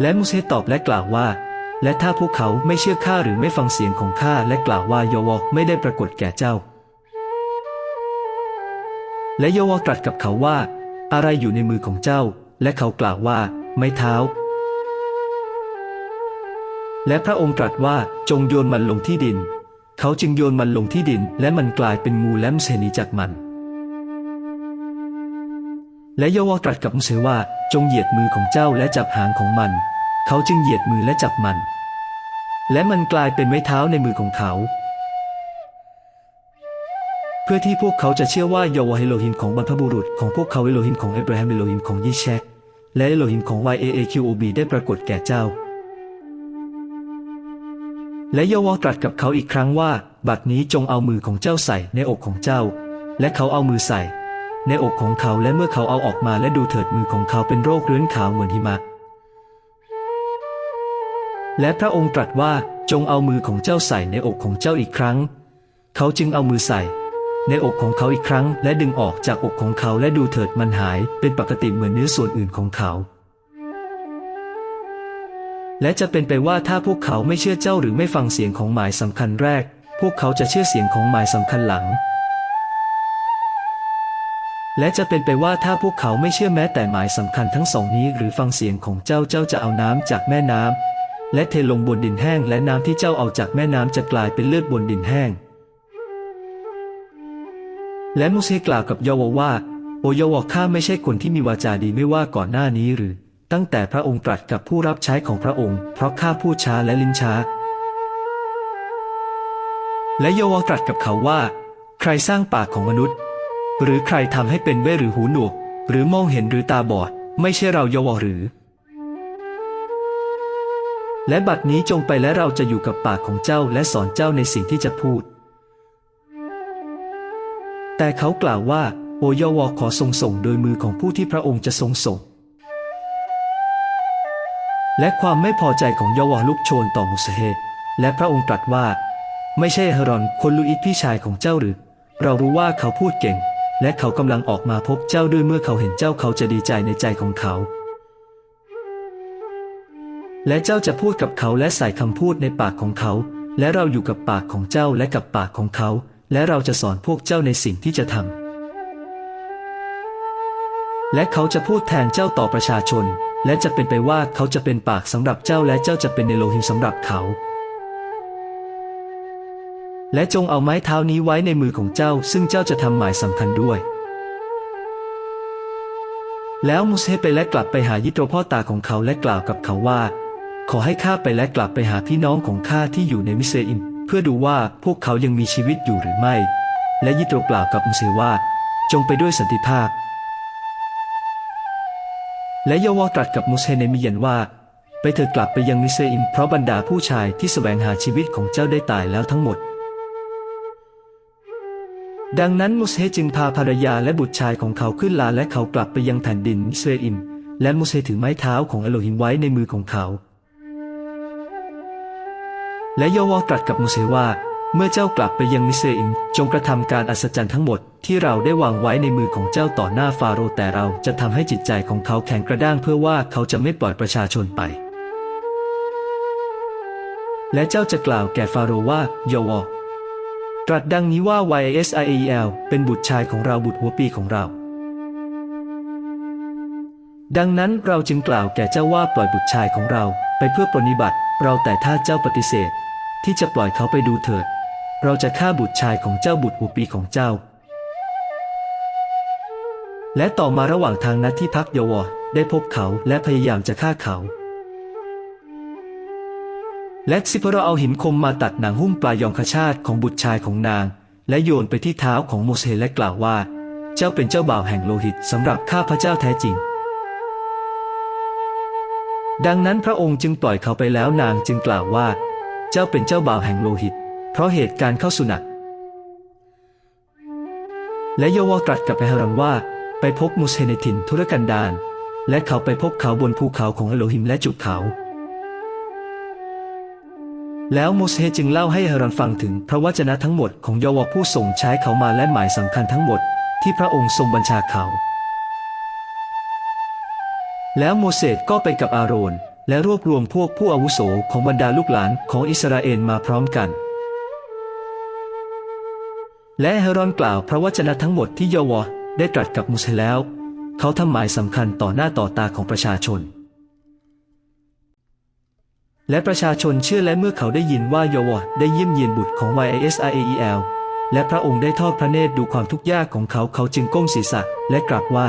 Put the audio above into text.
และมูเซตอบและกล่าวว่า และถ้าพวกเขาไม่เชื่อข้าหรือไม่ฟังเสียงของข้าและกล่าวว่าโยวอกไม่ได้ปรากฏแก่เจ้า และโยวอกตรัสกับเขาว่า อะไรอยู่ในมือของเจ้า และเขากล่าวว่า ไม้เท้า และพระองค์ตรัสว่าจงโยนมันลงที่ดิน เขาจึงโยนมันลงที่ดิน และมันกลายเป็นงูและมเซนีจากมัน และโยวอตรัสกับมุเซว่าจงเหยียดมือของเจ้าและจับหางของมัน เขาจึงเหยียดมือและจับมัน และมันกลายเป็นไม้เท้าในมือของเขา เพื่อที่พวกเขาจะเชื่อว่าโยวาเอโลฮิมของบรรพบุรุษของพวกเขาเอโลฮิมของเอเบรฮัมเอโลฮิมของยิเชคและเอโลฮิมของ YAAQOB ได้ปรากฏแก่เจ้า และโยวาตรัสกับเขาอีกครั้งว่า บัดนี้จงเอามือของเจ้าใส่ในอกของเจ้า และเขาเอามือใส่ ในอกของเขาและเมื่อเขาเอาออกมาและดูเถิดมือของเขาเป็นโรคเรื้อนขาวเหมือนหิมะ และพระองค์ตรัสว่าจงเอามือของเจ้าใส่ในอกของเจ้าอีกครั้ง เขาจึงเอามือใส่ ในอกของเขาอีกครั้ง และดึงออกจากอกของเขาและดูเถิดมันหายเป็นปกติเหมือนเนื้อส่วนอื่นของเขา และจะเป็นไปว่าถ้าพวกเขาไม่เชื่อเจ้าหรือไม่ฟังเสียงของหมายสำคัญแรก พวกเขาจะเชื่อเสียงของหมายสำคัญหลัง และจะเป็นไปว่าถ้าพวกเขาไม่เชื่อแม้แต่หมายสำคัญทั้งสองนี้ หรือฟังเสียงของเจ้าเจ้าจะเอาน้ำจากแม่น้ำและเทลงบนดินแห้ง และน้ำที่เจ้าเอาจากแม่น้ำจะกลายเป็นเลือดบนดินแห้ง และมูเซกล่าวกับยาวว่า โอยาวข้าไม่ใช่คนที่มีวาจาดีไม่ว่าก่อนหน้านี้หรือ ตั้งแต่พระองค์ตรัสกับผู้รับใช้ของพระองค์ เพราะข้าพูดช้าและลิ้นช้า และยาวตรัสกับเขาว่า ใครสร้างปากของมนุษย์ หรือใครทำให้เป็นเว้หรือหูหนวก หรือมองเห็นหรือตาบอด ไม่ใช่เราเยาวหรือ และบัดนี้จงไปและเราจะอยู่กับปากของเจ้าและสอนเจ้าในสิ่งที่จะพูด แต่เขากล่าวว่า โอเยาวอขอทรงส่งโดยมือของผู้ที่พระองค์จะทรงส่งและความไม่พอใจของยาวอลุกโชนต่อมุสเฮและพระองค์ตรัสว่า ไม่ใช่เฮรอนคนลูอิตพี่ชายของเจ้าหรือ เรารู้ว่าเขาพูดเก่ง และเขากำลังออกมาพบเจ้าด้วยเมื่อเขาเห็นเจ้าเขาจะดีใจในใจของเขา และเจ้าจะพูดกับเขาและใส่คำพูดในปากของเขา และเราอยู่กับปากของเจ้าและกับปากของเขา และเราจะสอนพวกเจ้าในสิ่งที่จะทำและเขาจะพูดแทนเจ้าต่อประชาชน และจะเป็นไปว่าเขาจะเป็นปากสำหรับเจ้าและเจ้าจะเป็นเนโลหิมสำหรับเขา และจงเอาไม้เท้านี้ไว้ในมือของเจ้า ซึ่งเจ้าจะทำหมายสำคัญด้วย แล้วมูเซไปและกลับไปหายิโตรพ่อตาของเขาและกล่าวกับเขาว่า ขอให้ข้าไปและกลับไปหาพี่น้องของข้าที่อยู่ในมิเซอิม เพื่อดูว่าพวกเขายังมีชีวิตอยู่หรือไม่ และยิโตรกล่าวกับมูเซว่า จงไปด้วยสันติภาพ และยาวาตรัสกับมูเซในมิเยนว่าไปเถิดกลับไปยังมิเซอิมเพราะบรรดาผู้ชายที่แสวงหาชีวิตของเจ้าได้ตายแล้วทั้งหมด ดังนั้นมูเซจึงพาภรรยาและบุตรชายของเขาขึ้นลาและเขากลับไปยังแผ่นดินมิเซอิมและมูเซถือไม้เท้าของอโลหิมไว้ในมือของเขา และยวาตรัสกับมูเซว่า เมื่อเจ้ากลับไปยังมิเซอิมจงกระทำการอัศจรรย์ทั้งหมดที่เราได้วางไว้ในมือของเจ้าต่อหน้าฟาโรห์แต่เราจะทำให้จิตใจของเขาแข็งกระด้างเพื่อว่าเขาจะไม่ปล่อยประชาชนไป และเจ้าจะกล่าวแก่ฟาโรห์ว่าโยวา ตรัสดังนี้ว่า YSIAL เป็นบุตรชายของเราบุตรหัวปีของเรา ดังนั้นเราจึงกล่าวแก่เจ้าว่าปล่อยบุตรชายของเราไปเพื่อปรนนิบัติ เราแต่ถ้าเจ้าปฏิเสธ ที่จะปล่อยเขาไปดูเถิด เราจะฆ่าบุตรชายของเจ้าบุตรหัวปีของเจ้า และต่อมาระหว่างทางนัดที่พักโยวอได้พบเขาและพยายามจะฆ่าเขา และซิพโรเอาหินคมมาตัดหนังหุ้มปลายองคชาตของบุตรชายของนาง และโยนไปที่เท้าของโมเสสและกล่าวว่า เจ้าเป็นเจ้าบ่าวแห่งโลหิตสำหรับข้าพระเจ้าแท้จริง ดังนั้นพระองค์จึงปล่อยเขาไปแล้วนางจึงกล่าวว่า เจ้าเป็นเจ้าบ่าวแห่งโลหิต เพราะเหตุการณ์เข้าสุนักและโยวาตรัสกับเอฮารันว่า ไปพบมูเซในถิ่นทุรกันดารและเขาไปพบเขาบนภูเขาของอโลหิมและจุดเขา แล้วโมเสสจึงเล่าให้เฮารอนฟังถึงพระวจนะทั้งหมดของยาวผู้ส่งใช้เขามาและหมายสำคัญทั้งหมดที่พระองค์ทรงบัญชาเขา แล้วโมเสสก็ไปกับอาโรน และรวบรวมพวกผู้อาวุโสของบรรดาลูกหลานของอิสราเอลมาพร้อมกัน และเฮรอนกล่าวพระวจนะทั้งหมดที่โยวได้ตรัสกับมูเซแล้ว เขาทำหมายสำคัญต่อหน้าต่อตาของประชาชน และประชาชนเชื่อและเมื่อเขาได้ยินว่าโยวะได้เยี่ยมเยียนบุตรของ YISRAEL และพระองค์ได้ทอดพระเนตรดูความทุกข์ยากของเขาเขาจึงก้มศีรษะและกราบไหว้